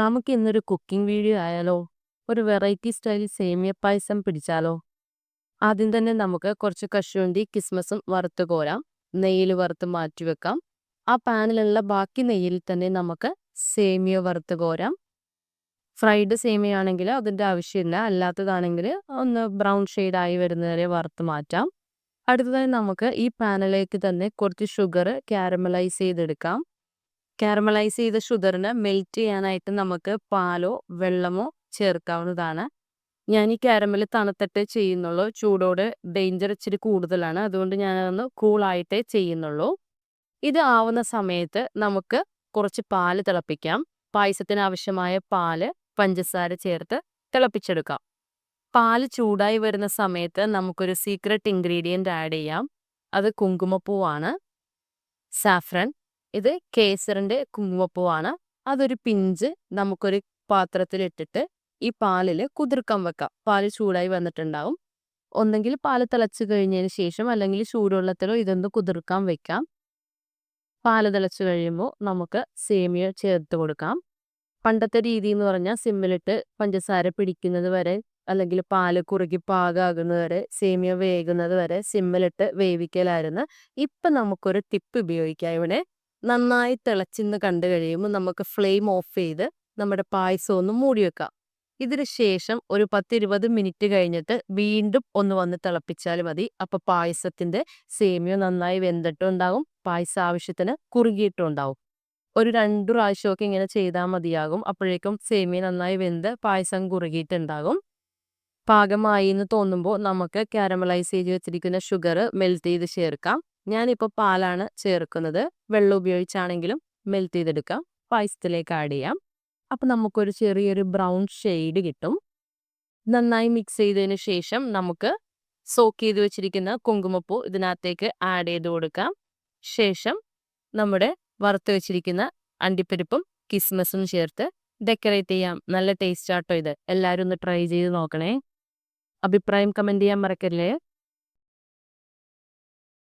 നമുക്ക് ഇന്നൊരു cooking video ആയാലോ? ഒരു വെറൈറ്റി സ്റ്റൈലിൽ സേമിയ പായസം പിടിച്ചാലോ? ആദ്യം തന്നെ നമുക്ക് കുറച്ച് കശുവണ്ടി കിസ്മസും വറുത്ത് കോരാം. നെയ്യിൽ വറുത്ത് മാറ്റി വെക്കാം. ആ പാനിലുള്ള ബാക്കി നെയ്യിൽ തന്നെ നമുക്ക് സേമിയ വറുത്ത് കോരാം. ഫ്രൈഡ് സേമിയ ആണെങ്കിൽ അതിന്റെ ആവശ്യമില്ല. അല്ലാത്തതാണെങ്കിൽ ഒന്ന് ബ്രൗൺ ആയി വരുന്നവരെ വറുത്ത് മാറ്റാം. അടുത്തതായി നമുക്ക് ഈ പാനിലേക്ക് തന്നെ കുറച്ച് ഷുഗർ കാരമലൈസ് ചെയ്തെടുക്കാം. കാരമലൈസ് ചെയ്ത ഷുഗറിനെ മെൽറ്റ് ചെയ്യാനായിട്ട് നമുക്ക് പാലോ വെള്ളമോ ചേർക്കാവുന്നതാണ്. ഞാൻ ഈ കാരമൽ തണുത്തിട്ട് ചെയ്യുന്നുള്ളൂ. ചൂടോട് ഡേഞ്ചർ ഇച്ചിരി കൂടുതലാണ്. അതുകൊണ്ട് ഞാനതൊന്ന് കൂളായിട്ടേ ചെയ്യുന്നുള്ളൂ. ഇത് ആവുന്ന സമയത്ത് നമുക്ക് കുറച്ച് പാൽ തിളപ്പിക്കാം. പായസത്തിന് ആവശ്യമായ പാൽ പഞ്ചസാര ചേർത്ത് തിളപ്പിച്ചെടുക്കാം. പാൽ ചൂടായി വരുന്ന സമയത്ത് നമുക്കൊരു സീക്രട്ട് ഇൻഗ്രീഡിയന്റ് ആഡ് ചെയ്യാം. അത് കുങ്കുമപ്പൂവാണ്. സാഫ്രൻ ഇത് കേസറിന്റെ കുങ്കുമപ്പൂവാണ് അതൊരു പിഞ്ച് നമുക്കൊരു പാത്രത്തിലിട്ടിട്ട് ഈ പാലിൽ കുതിർക്കാൻ വെക്കാം. പാൽ ചൂടായി വന്നിട്ടുണ്ടാവും. ഒന്നെങ്കിൽ പാൽ തിളച്ച് കഴിഞ്ഞതിന് ശേഷം അല്ലെങ്കിൽ ചൂടുവെള്ളത്തിലോ ഇതൊന്ന് കുതിർക്കാൻ വെക്കാം. പാൽ തിളച്ച് കഴിയുമ്പോൾ നമുക്ക് സേമിയ ചേർത്ത് കൊടുക്കാം. പണ്ടത്തെ രീതി എന്ന് പറഞ്ഞാൽ സിമ്മിലിട്ട് പഞ്ചസാര പിടിക്കുന്നത് വരെ അല്ലെങ്കിൽ പാൽ കുറുകി പാകാകുന്നത് വരെ സേമിയ വേകുന്നത് വരെ സിമ്മിലിട്ട് വേവിക്കലായിരുന്നു. ഇപ്പം നമുക്കൊരു ടിപ്പ് ഉപയോഗിക്കാം ഇവിടെ. നന്നായി തിളച്ചിന്ന് കണ്ടു കഴിയുമ്പോൾ നമുക്ക് ഫ്ലെയിം ഓഫ് ചെയ്ത് നമ്മുടെ പായസം ഒന്ന് മൂടി വെക്കാം. ഇതിന് ശേഷം ഒരു പത്തിരുപത് മിനിറ്റ് കഴിഞ്ഞിട്ട് വീണ്ടും ഒന്ന് വന്ന് തിളപ്പിച്ചാൽ മതി. അപ്പോൾ പായസത്തിന്റെ സേമിയ നന്നായി വെന്തിട്ടും ഉണ്ടാകും. പായസം ആവശ്യത്തിന് കുറുകിയിട്ടും ഉണ്ടാവും ഒരു രണ്ടു പ്രാവശ്യമൊക്കെ ഇങ്ങനെ ചെയ്താൽ മതിയാകും. അപ്പോഴേക്കും സേമിയ നന്നായി വെന്ത് പായസം കുറുകിയിട്ടുണ്ടാകും. പാകമായി എന്ന് തോന്നുമ്പോൾ നമുക്ക് കാരമലൈസ് ചെയ്ത് വെച്ചിരിക്കുന്ന ഷുഗർ മെൽറ്റ് ചെയ്ത് ചേർക്കാം. ഞാനിപ്പോൾ പാലാണ് ചേർക്കുന്നത്. വെള്ളം ഉപയോഗിച്ചാണെങ്കിലും മെൽറ്റ് ചെയ്തെടുക്കാം. പായസത്തിലേക്ക് ആഡ് ചെയ്യാം. അപ്പം നമുക്കൊരു ചെറിയൊരു ബ്രൗൺ ഷെയ്ഡ് കിട്ടും. നന്നായി മിക്സ് ചെയ്തതിന് ശേഷം നമുക്ക് സോക്ക് ചെയ്ത് വെച്ചിരിക്കുന്ന കുങ്കുമപ്പൂ ഇതിനകത്തേക്ക് ആഡ് ചെയ്ത് കൊടുക്കാം. ശേഷം നമ്മുടെ വറുത്ത് വെച്ചിരിക്കുന്ന അണ്ടിപ്പരിപ്പും കിസ്മസും ചേർത്ത് ഡെക്കറേറ്റ് ചെയ്യാം. നല്ല ടേസ്റ്റ് ആട്ടോ ഇത്. എല്ലാവരും ഒന്ന് ട്രൈ ചെയ്ത് നോക്കണേ. അഭിപ്രായം കമന്റ് ചെയ്യാൻ മറക്കല്ലേ?